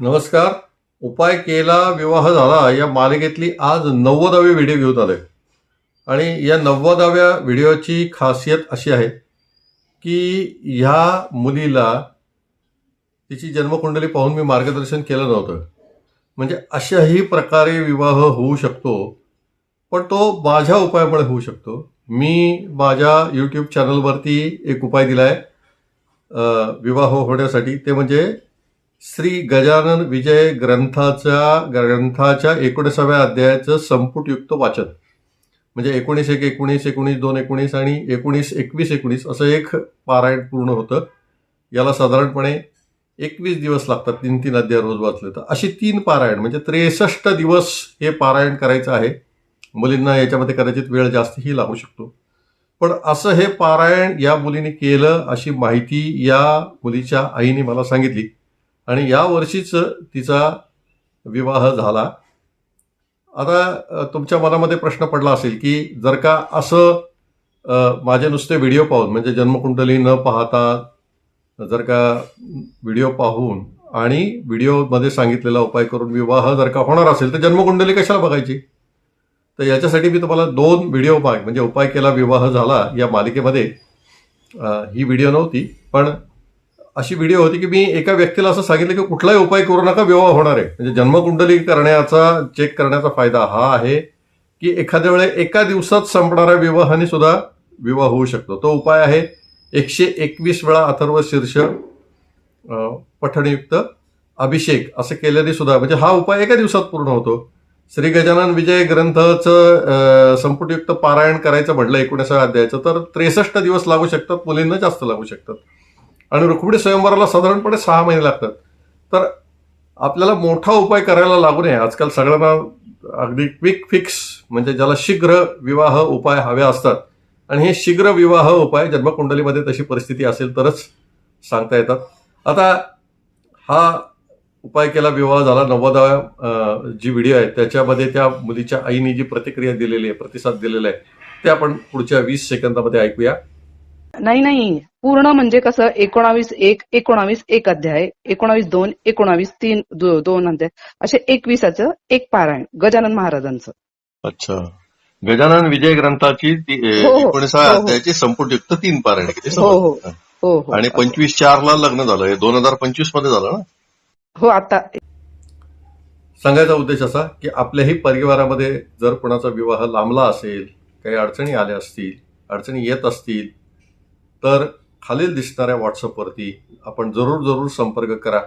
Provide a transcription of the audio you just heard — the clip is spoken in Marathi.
नमस्कार. उपाय केला विवाह झाला या मालिकेतली आज नव्वदावी व्हिडिओ घेऊन आलोय. आणि या नव्वदाव्या व्हिडिओची खासियत अशी आहे की ह्या मुलीला तिची जन्मकुंडली पाहून मी मार्गदर्शन केलं नव्हतं. म्हणजे अशाही प्रकारे विवाह होऊ शकतो पण तो माझ्या उपायामुळे होऊ शकतो. मी माझ्या यूट्यूब चॅनलवरती एक उपाय दिला आहे विवाह होण्यासाठी. ते म्हणजे श्री गजानन विजय ग्रंथाच्या ग्रंथाच्या एकोणीसाव्या अध्यायाचं संपुटयुक्त वाचन. म्हणजे एकोणीस एक एकोणीस एकोणीस दोन एकोणीस आणि एकोणीस एकवीस एकोणीस असं एक पारायण पूर्ण होतं. याला साधारणपणे एकवीस दिवस लागतात तीन तीन अध्याय रोज वाचले तर. अशी तीन पारायण म्हणजे त्रेसष्ट दिवस हे पारायण करायचं आहे. मुलींना याच्यामध्ये कदाचित वेळ जास्तही लागू शकतो. पण असं हे पारायण या मुलीने केलं अशी माहिती या मुलीच्या आईने मला सांगितली. आणि या वर्षीच तिचा विवाह झाला. आता तुमच्या मनामध्ये प्रश्न पडला असेल की जर का असं माझे नुसते व्हिडिओ पाहून म्हणजे जन्मकुंडली न पाहता जर का व्हिडिओ पाहून आणि व्हिडिओमध्ये सांगितलेला उपाय करून विवाह जर का होणार असेल तर जन्मकुंडली कशाला बघायची? तर याच्यासाठी मी तुम्हाला दोन व्हिडिओ पाह म्हणजे उपाय केला विवाह झाला या मालिकेमध्ये. ही व्हिडिओ नव्हती पण अशी व्हिडिओ होती की मी एका व्यक्तीला असं सांगितलं की कुठलाही उपाय करू नका विवाह होणार आहे. म्हणजे जन्मकुंडली करण्याचा चेक करण्याचा फायदा हा आहे की एखाद्या वेळे एका दिवसात संपणाऱ्या विवाहाने सुद्धा विवाह होऊ शकतो. तो उपाय आहे एकशे एकवीस वेळा अथर्व शीर्ष पठणयुक्त अभिषेक असं केल्याने सुद्धा म्हणजे हा उपाय एका दिवसात पूर्ण होतो. श्री गजानन विजय ग्रंथाचं संपुटयुक्त पारायण करायचं म्हटलं एकोणीसाव्या अध्यायाचं तर त्रेसष्ट दिवस लागू शकतात मुलींना जास्त लागू शकतात. आणि रुक्मिणी स्वयंवराला साधारणपणे सहा महिने लागतात. तर आपल्याला मोठा उपाय करायला लागू नये. आजकाल सगळ्यांना अगदी क्विक फिक्स म्हणजे ज्याला शीघ्र विवाह उपाय हवे असतात. आणि हे शीघ्र विवाह उपाय जन्मकुंडलीमध्ये तशी परिस्थिती असेल तरच सांगता येतात. आता हा उपाय केला विवाह झाला. नव्वदाव्या जी व्हिडिओ आहे त्याच्यामध्ये त्या मुलीच्या आईने जी प्रतिक्रिया दिलेली आहे प्रतिसाद दिलेला आहे ते आपण पुढच्या वीस सेकंदामध्ये ऐकूया. नाही नाही. पूर्ण म्हणजे कसं एकोणावीस एक एकोणावीस एक अध्याय एकोणावीस दोन एकोणावीस तीन दो- दोन अध्याय असे एकविसाचं एक पारायण गजानन महाराजांचं. अच्छा. गजानन विजय ग्रंथाची हो, हो. एकोणीसाव्या हो. अध्यायाची संपुटयुक्त तीन पारायण हो हो. हो हो. आणि पंचवीस चार ला लग्न झालं दोन हजार पंचवीसमध्ये झालं ना? हो आता. सांगायचा उद्देश असा की आपल्याही परिवारामध्ये जर कोणाचा विवाह लांबला असेल काही अडचणी आल्या असतील अडचणी येत असतील तर खालील दिसणाऱ्या व्हॉट्सअपवरती आपण जरूर जरूर संपर्क करा.